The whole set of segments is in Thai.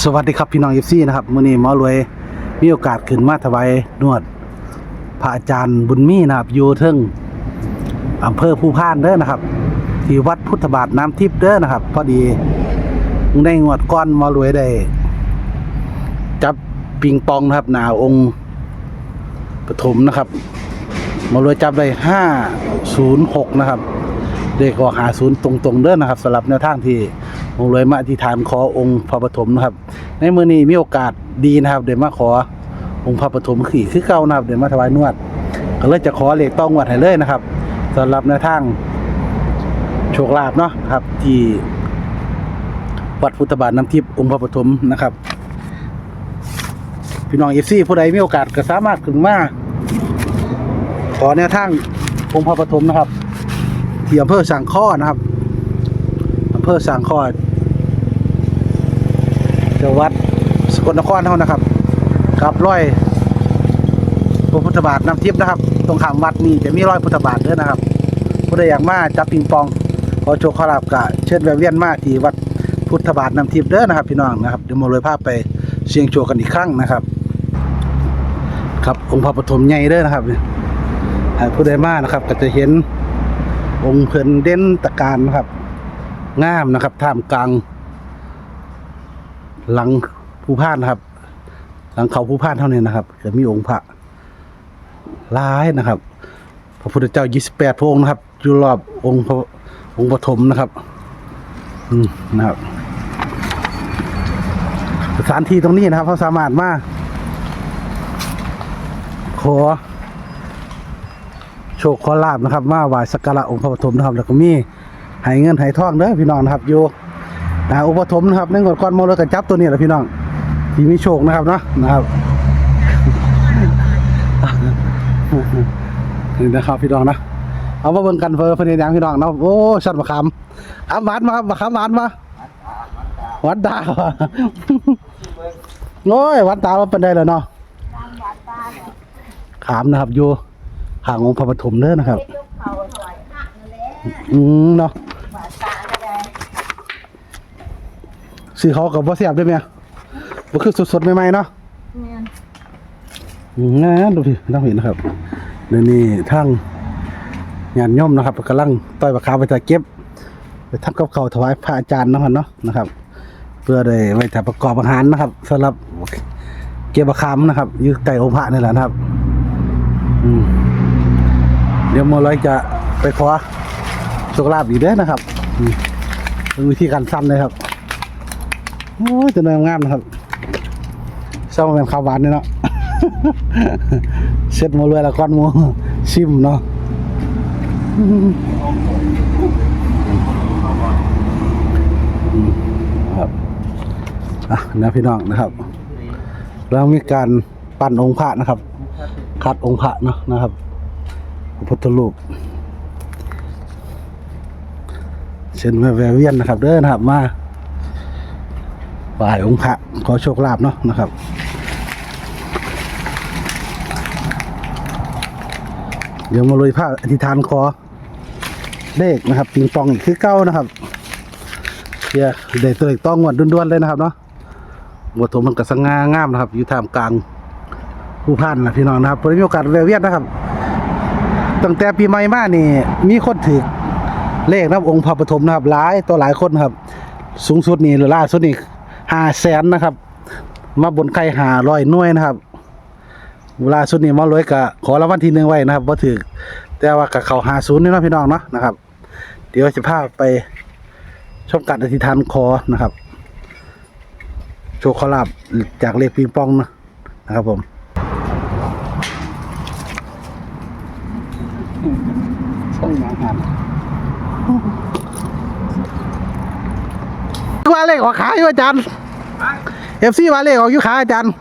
สวัสดีครับพี่น้องเอฟซีนะครับมื้อนี้หมอรวยมีโอกาสขึ้นมาถวายนวดพระอาจารย์บุญมีนะครับอยู่เทิงอำเภอภูพานเด้อนะครับ ที่วัดพุทธบาทน้ำทิพย์เด้อนะครับ พอดีในงวดก้อนหมอรวยได้ จับปิงปองนะครับ หนาองค์ปฐมนะครับหมอรวยจับได้ห้าศูนย์หกนะครับเด็กก็หาศูนย์ตรงๆเด้อนะครับสำหรับแนวทางที่ หมอรวยมาอธิษฐานขอองค์พระปฐมนะครับ ในมือนี้มีโอกาสดีนะครับ เดี๋ยวมาขอองค์พระปฐมขี่คือเก่านะครับ เดี๋ยวมาถวายนวด ก็เลยจะขอเหลขต้องวัดให้เลยนะครับสำหรับแนทางโชคลาภเนาะครับ ที่วัดพุทธบาทน้ำทิพย์องค์พระปฐมนะครับพี่น้องเอฟซีผู้ใดมีโอกาสก็สามารถขึ้นมาขอแนวทางองค์พระปฐมนะครับที่อำเภอสังข้อนะครับำเภอสังข้อจังหวัดสกลนครเท่านะครับกับร้อยพระพุทธบาทน้ำทิพย์นะครับ ตรงขามวัดนี่จะมีร้อยพุทธบาทด้วยนะครับผู้ใดอยากมาจับปิงปองขอโชคขอลาบกะเชิญแวะเวียนมาที่วัดพุทธบาทน้ำทิพย์เด้อนะครับพี่น้องนะครับเดี๋ยวมาเลยภาพไปเสียงโชว์กันอีกครั้งนะครับ ครับองค์พระปฐมใหญ่เด้อนะครับผู้ใดมานะครับ ก็จะเห็นองค์เพลินเด่นตะการนะครับ งามนะครับท่ามกลาง หลังผู้พานนะครับ หลังเขาผู้พานเท่านี้นะครับ จะมีองค์พระหลายนะครับ พระพุทธเจ้า28พระองค์นะครับอยู่รอบองค์พระองค์ปฐมนะครับ อืมนะครับสถานที่ตรงนี้นะครับเขาสามารถมาขอโชคขอลาบนะครับ มาไหว้สักการะองค์พระปฐมนะครับ แล้วก็มี ให้เงินให้ทองเด้อพี่น้องนะครับอยู่นะองค์ปฐมนะครับในงวดก่อนโมเลกันจับตัวนี้แหละพี่น้องที่มีโชคนะครับเนาะนะครับนี่นะครับพี่น้องนะเอามาเบิ่งกันเฟอร์เพื่อนยังพี่น้องเนาะโอ้ชัดมะขามขามหวานมาครับะขามหวานมาวานตาวโอ้ยวานตาว่าเป็นได้แล้วเนาะขามนะครับอยู่ห่างองค์พระปฐมเด้อนะครับ อืมเนาะบาทตาก็ได้ซื้อเขากับบ่เสียบได้ไหมบ่คือสดๆใหม่ๆเนาะแม่นอืมนะดูพี่ต้องเห็นนะครับนี่นี่ทั้งงานย่อมนะครับกำลังต้อยปลาคาไปจะเก็บไปทำกับเขาวถวายพระอาจารย์นะครับเนาะนะครับ เพื่อได้ไว้จะประกอบอาหารนะครับสำหรับเก็บปลาคามนะครับอยู่ใกล้องค์พระนี่แหละนะครับ อืมเดี๋ยวโมลอยจะไปขอ โชคลาภอีกเด้อนะครับเป็นวิธีการซ้ำเลยครับโอ้ยจะนงามนะครับซ้ำเป็นข้าวหวานเนี่ยเนาะเช็ดโมลอยล้วก้อนโมชิมเนาะครับอะนะพี่น้องนะครับ แล้วมีการปั้นองค์พระนะครับ คัดองค์พระเนาะนะครับพุทธรูป เช่นมาแวะเวียนนะครับ เด้อนะครับมาไหว้องค์พระขอโชคลาภเนาะนะครับเดี๋ยวมาลุยผ้าอธิษฐานขอเลขนะครับปิงปองอีกคือเก้านะครับเดี๋ยวเด็กตัวเล็กต้องงวดด้วนๆเลยนะครับเนาะบทถมมันก็สง่างามนะครับ อยู่ท่ามกลางผู้พันนะพี่น้องนะครับผมได้มีโอกาสแวะเวียนนะครับตั้งแต่ปีใหม่มานี่มีคนถือ เลขนะครับองค์พระปฐมนะครับหลายตัวหลายคนครับ สูงสุดนี่หรือล่าสุดนี่ห้าแสนนะครับ มาบนไข่หาร้อยน่วยนะครับล่าสุดนี่มาลอยกะขอรางวัลที่หนึ่งไว้นะครับว่าถือแต่ว่ากับเขาหาศูนย์นี่นะพี่น้องเนาะนะครับ เดี๋ยวจะพาไปชมการอธิษฐานคอนะครับ โชว์ขอลาบจากเลขปิงปองนะนะครับผมช่องหนังหัน ว่าเลขออกขาอยู่อาจารย์เอฟซีว่าเลขออกอยู่ขาอาจารย์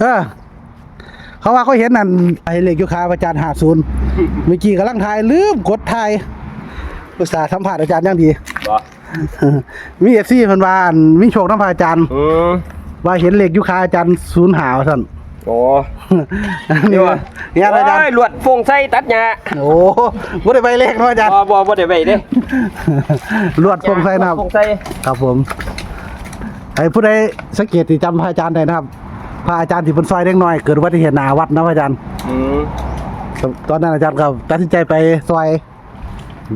เออ เขาว่าเขาเห็นนั่นไอ้เลขอยู่ขาอาจารย์หาศูนย์เมื่อกี้กำลังถ่ายลืมกดถ่ายอุตส่าห์สัมผัสอาจารย์อย่างดีบ่มีเอฟซีเพิ่นว่าอั่นมีโชคน้ำพระอาจารย์อืมว่าเห็นเหล็กอยู่คาอาจารย์ศูนย์หาวสั่น โอ้นี่ว่าเนี่ยอาจารย์โยลวดฟงไส้ตัดหญ้าโอ้บ่ได้ใบเลขเนาะอาจารย์บ่บ่บ่ได้ไปเด้ลวดพงไส้นะครับฟงไส้ครับผมไอ้ผู้ใดสังเกตที่จำพระอาจารย์ได้นะครับพระอาจารย์ที่เป็นซอยเล็กน้อย เกิดอุบัติเหตุหนาวัดนะพระอาจารย์อืมตอนนั้นอาจารย์ก็ตัดสินใจไปซอย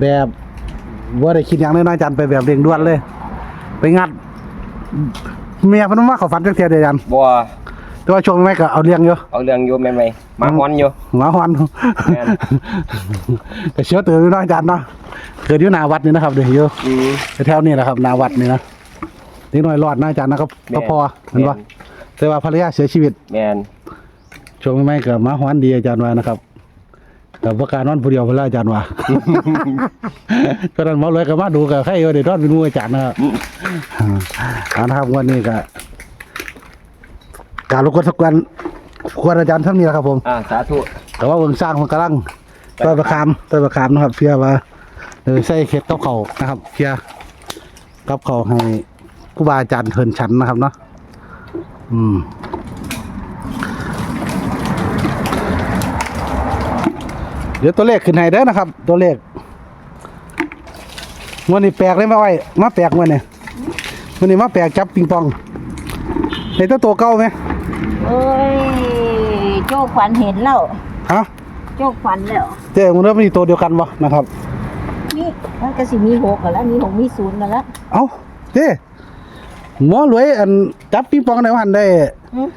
แบบว่าได้คิดอย่างเลยนะอาจารย์ไปแบบเร่งด่วนเลย ไปงัด เมียเพนว่าเขาฝันจังเทียเดียวอาจารย์บัว แต่ว่าช่วงไม่ก็เอาเลี้ยงอยู่เอาเรื่องอยู่แม่นไหมมาฮอนอยู่ หัวหอนแม่น ก็เชื่อตื่นอยู่เนาะอาจารย์เนาะเกิดอยู่หนาวัดนี่นะครับเดี๋ยวอยู่อืมแถวนี้แหละครับหนาวัดนี่นะนิดหน่อยรอดนะอาจารย์นะครับแม่นพอๆเห็นปะแต่ว่าภรรยาเสียชีวิต แม่นช่วงไม่ๆก็มาฮ้อนดีอาจารย์ว่านะครับกับประการนอนผู้เดียวเพิ่นแล้วอาจารย์ว่า ก็นั้นหมอเลยก็มาดูกับใครว่าได้นอนเป็นหมู่อาจารย์นะครับ เอานะครับวันนี้ก็ การรบกวนสักวันควรอาจารย์ท่านนี้แหละครับผม อ่าสาธุ แต่ว่าเบิ่งสร้างมันกำลังต้นประคามต้นประคามนะครับเพื่อว่าเออใส่เข็ดกับเขาวนะครับเพื่อกับเขาวให้ครูบาอาจารย์เทินชั้นนะครับเนาะอืมเดี๋ยวตัวเลขขึ้นให้เด้อนะครับ ตัวเลขวันนี้แปลกเลยมาไว้มาแปลกวันนี้วันนี้มาแปลกจับปิงปองในตัวตัวเก่าไหมเอ้ยโจ้ขวัญเห็นแล้วฮะโจ้ขวัญแล้วเจ๊มันเริ่มมีตัวเดียวกันวะนะครับนี่มันก็สิมีหกกันแล้วมีหกมีศูนย์กันแล้วเอ้าเจ๊หมอรวยอันจับปิงปองในวันได้อืม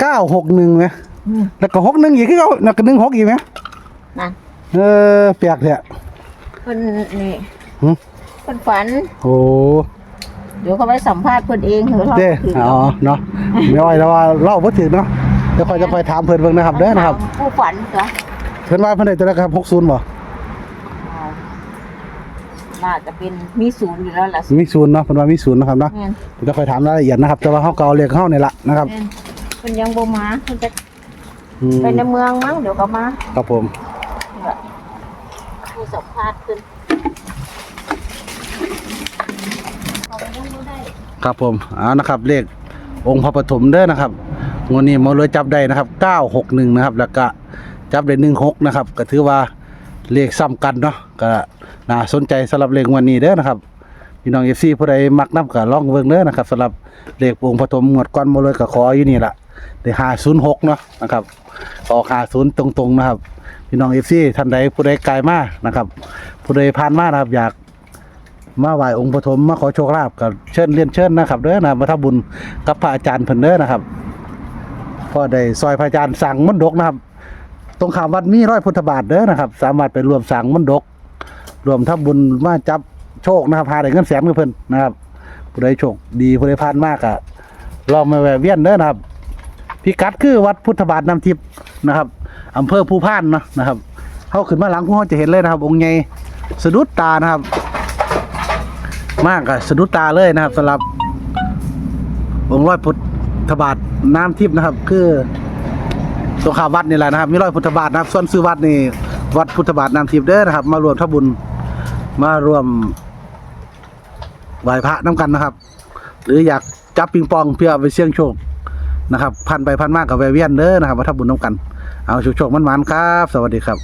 เก้าหกหนึ่งไหมอืมแล้วก็หกหนึ่งอีกคือเขาแล้วก็หนึ่งหกอีกไหมนั่นเออแปลกเนี่ยเพิ่นนี่หึเพิ่นฝัน โอ้ เดี๋ยวเขาไปสัมภาษณ์เพิ่นเองเหรอเจ๊ถึงอ๋อเนาะไม่ไหวแล้วว่าเล่าบ่ถึงเนาะเดี๋ยวคอยจะคอยถามเพิ่นเบิ่งนะครับเด้อนะครับผู้ฝันเหรอเพิ่นว่าเพิ่นได้ตัวแรกครับหกศูนย์บ่อ๋อน่าจะเป็นมีศูนย์อยู่แล้วล่ะมีศูนย์เนาะเพิ่นว่ามีศูนย์นะครับเนาะแม่นเดี๋ยวจะคอยถามรายละเอียดนะครับแต่ว่าเฮาก็เอาเลขเฮานี่ล่ะนะครับแม่นเพิ่นยังบ่มาเพิ่นจะอืมไปในเมืองมั้งเดี๋ยวก็มาครับผมผู้สัมภาษณ์ขึ้นเขายังบ่ได้ ครับผมเอานะครับเลของค์พระปฐมเด้อนะครับงวดนี้หมอเลยจับได้นะครับ 961 นะครับ แล้วก็จับได้16 นะครับ ก็ถือว่าเลขซ้ำกันเนาะก็น่าสนใจสำหรับเลขงวันนี้เด้อนะครับพี่น้อง FC ผู้ใดมักนํก็ลองเบิ่งเด้อนะครับสำหรับเลของค์พระปฐมงวดก่อนหมอเลยก็ขออยู่นี่ละได้506 เนาะนะครับออก50ตรงๆนะครับพี่น้อง FC ท่านใดผู้ใดไกลมากนะครับ ผู้ใดผ่านมานะครับ อยาก มาไหว้องค์ปฐมมาขอโชคลาภกับเชิญเรียนเชิญนะครับเด้อนะมาทำบุญกับพระอาจารย์เพิ่นเด้อนะครับพ่อได้ซอยพระอาจารย์สั่งมนดกนะครับ ตรงขามวัดมีร้อยพุทธบาทเด้อนะครับ สามารถไปรวมสั่งมนดก รวมทำบุญมาจับโชคนะครับพาได้เงินแสนกับเพิ่นนะครับผู้ใดโชคดีผู้ใดผ่านมากอะลองมาแวะเวียนเด้อนะครับพิกัดคือวัดพุทธบาทน้ำทิพย์นะครับอำเภอภูพานเนาะนะครับเข้าขึ้นมาหลังพวกเราจะเห็นเลยนะครับ องค์ใหญ่สะดุดตานะครับ มากอะสะดุดตาเลยนะครับสำหรับองค์ร้อยพุทธบาทน้ำทิพย์นะครับ คือตรงขาวัดนี่แหละนะครับ มีร้อยพุทธบาทนะครับ ส่วนซื้อวัดนี่วัดพุทธบาทน้ำทิพย์เด้อนะครับ มารวมทำบุญมารวมไหว้พระน้ำกันนะครับ หรืออยากจับปิงปองเพื่อไปเสี่ยงโชคนะครับ พันไปพันมากกับแวเวียนเด้อนะครับมาทำบุญน้ำกัน เอาโชคๆมันๆครับ สวัสดีครับ